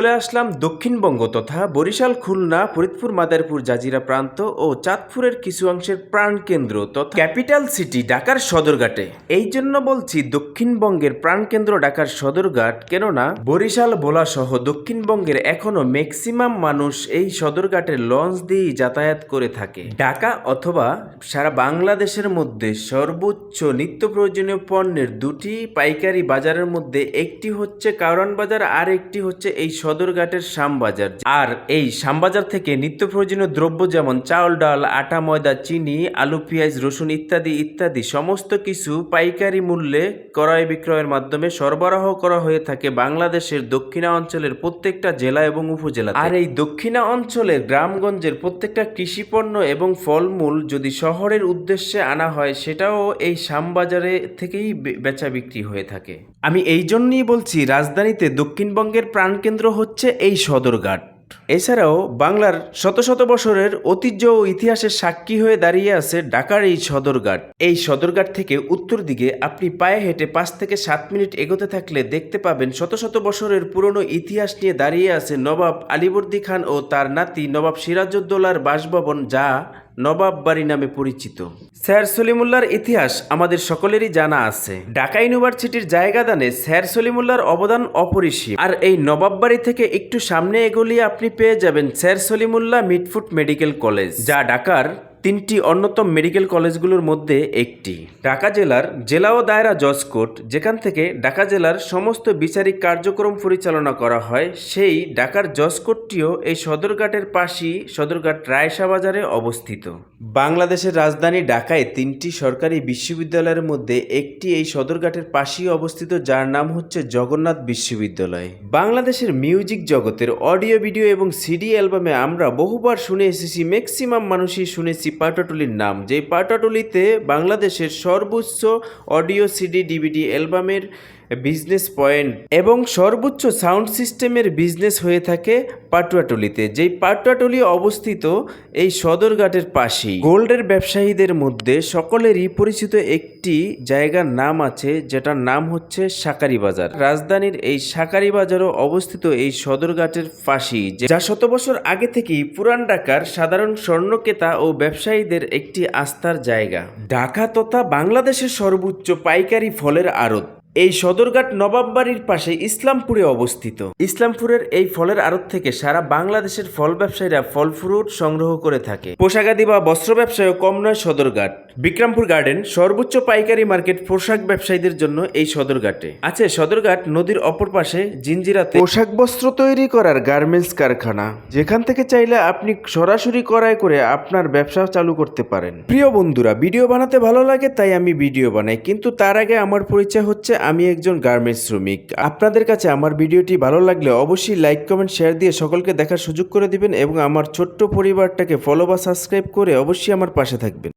চলে আসলাম দক্ষিণবঙ্গ তথা বরিশাল, খুলনা, ফরিদপুর, মাদারপুর, জাজিরা প্রান্ত ও চাঁদপুরের কিছু অংশের প্রাণকেন্দ্র তথা ক্যাপিটাল সিটি ঢাকার সদরঘাটে। এই জন্য বলছি দক্ষিণবঙ্গের প্রাণকেন্দ্র ঢাকার সদরঘাট, কেননা বরিশাল ভোলা সহ দক্ষিণবঙ্গের এখনও ম্যাক্সিমাম মানুষ এই সদরঘাটের লঞ্চ দিয়েই যাতায়াত করে থাকে। ঢাকা অথবা সারা বাংলাদেশের মধ্যে সর্বোচ্চ নিত্য প্রয়োজনীয় পণ্যের দুটি পাইকারি বাজারের মধ্যে একটি হচ্ছে কারণ বাজার আর একটি হচ্ছে এই সদরঘাটের শ্যামবাজার। আর এই শ্যামবাজার থেকে নিত্য প্রয়োজনীয় দ্রব্য যেমন চাউল, ডাল, আটা, ময়দা, চিনি, আলু, পেঁয়াজ, রসুন ইত্যাদি ইত্যাদি সমস্ত কিছু পাইকারি মূল্যে ক্রয় বিক্রয়ের মাধ্যমে সরবরাহ করা হয়ে থাকে বাংলাদেশের দক্ষিণা অঞ্চলের প্রত্যেকটা জেলা এবং উপজেলা আর এই দক্ষিণা অঞ্চলের গ্রামগঞ্জের প্রত্যেকটা কৃষিপণ্য এবং ফলমূল যদি শহরের উদ্দেশ্যে আনা হয়, সেটাও এই শ্যামবাজারে থেকেই বেচা বিক্রি হয়ে থাকে। আমি এই জন্যই বলছি, রাজধানীতে দক্ষিণবঙ্গের প্রাণকেন্দ্র হচ্ছে এই সদরঘাট। এছাড়াও বাংলার শত শত বছরের ঐতিহ্য ও ইতিহাসের সাক্ষী হয়ে দাঁড়িয়ে আছে ঢাকার এই সদরঘাট। এই সদরঘাট থেকে উত্তর দিকে আপনি পায়ে হেঁটে পাঁচ থেকে সাত মিনিট এগোতে থাকলে দেখতে পাবেন শত শত বছরের পুরনো ইতিহাস নিয়ে দাঁড়িয়ে আছে নবাব আলিবর্দী খান ও তার নাতি নবাব সিরাজউদ্দৌলার বাসভবন যা নবাব বাড়ি নামে পরিচিত। স্যার সলিমুল্লার ইতিহাস আমাদের সকলেরই জানা আছে। ঢাকা ইউনিভার্সিটির জায়গা দানে স্যার সলিমুল্লার অবদান অপরিসীম। আর এই নবাব বাড়ি থেকে একটু সামনে এগোলিয়ে আপনি পেয়ে যাবেন Sir Salimullah Mitford medical college, যা ঢাকার তিনটি অন্যতম মেডিকেল কলেজগুলোর মধ্যে একটি। ঢাকা জেলার জেলা ও দায়রা জজ কোর্ট, যেখান থেকে ঢাকা জেলার সমস্ত বিচারিক কার্যক্রম পরিচালনা করা হয়, সেই ঢাকার জজ কোর্টটিও এই সদরঘাটের পাশেই সদরঘাট রায়সা বাজারে অবস্থিত। বাংলাদেশের রাজধানী ঢাকায় তিনটি সরকারি বিশ্ববিদ্যালয়ের মধ্যে একটি এই সদরঘাটের পাশেই অবস্থিত, যার নাম হচ্ছে জগন্নাথ বিশ্ববিদ্যালয়। বাংলাদেশের মিউজিক জগতের অডিও, ভিডিও এবং সিডি অ্যালবামে আমরা বহুবার শুনে এসেছি, ম্যাক্সিমাম মানুষই শুনেছি পাটাটুলির নাম। যেই পাটাটুলিতে বাংলাদেশের সর্বোচ্চ অডিও সিডি ডিভিডি অ্যালবামের বিজনেস পয়েন্ট এবং সর্বোচ্চ সাউন্ড সিস্টেমের বিজনেস হয়ে থাকে পাটুয়াটুলিতে। যেই পাটুয়াটুলি অবস্থিত এই সদরঘাটের পাশেই। গোল্ডের ব্যবসায়ীদের মধ্যে সকলেরই পরিচিত একটি জায়গার নাম আছে, যেটার নাম হচ্ছে সাকারি বাজার রাজধানীর এই সাকারি বাজারও অবস্থিত এই সদরঘাটের পাশেই, যে- শত বছর আগে থেকেই পুরান ঢাকার সাধারণ স্বর্ণকেতা ও ব্যবসায়ীদের একটি আস্থার জায়গা। ঢাকা তথা বাংলাদেশের সর্বোচ্চ পাইকারি ফলের আড়ত। এই সদরঘাট নবাব বাড়ির পাশে ইসলামপুরে অবস্থিত। ইসলামপুরের এই ফলের আড়ত থেকে সারা বাংলাদেশের ফল ব্যবসায়ীরা ফল ফ্রুট সংগ্রহ করে থাকে। পোশাকাদি বা বস্ত্র ব্যবসায়ও কম নয় সদরঘাট। বিক্রমপুর গার্ডেন সর্বোচ্চ পাইকারি মার্কেট পোশাক ব্যবসায়ীদের জন্য এই সদরঘাটে। আছে সদরঘাট নদীর অপর পাশে জিঞ্জিরাতে পোশাক বস্ত্র তৈরি করার গার্মেন্টস কারখানা যেখান থেকে চাইলে আপনি সরাসরি করাই করে আপনার ব্যবসা চালু করতে পারেন। প্রিয় বন্ধুরা ভিডিও বানাতে ভালো লাগে তাই আমি ভিডিও বানাই কিন্তু তার আগে আমার পরিচয় হচ্ছে আমি একজন গার্মেন্টস শ্রমিক। আপনাদের কাছে আমার ভিডিওটি ভালো লাগলে অবশ্যই লাইক কমেন্ট শেয়ার দিয়ে সকলকে দেখার সুযোগ করে দিবেন এবং আমার ছোট্ট পরিবারটাকে ফলো বা সাবস্ক্রাইব করে অবশ্যই আমার পাশে থাকবেন।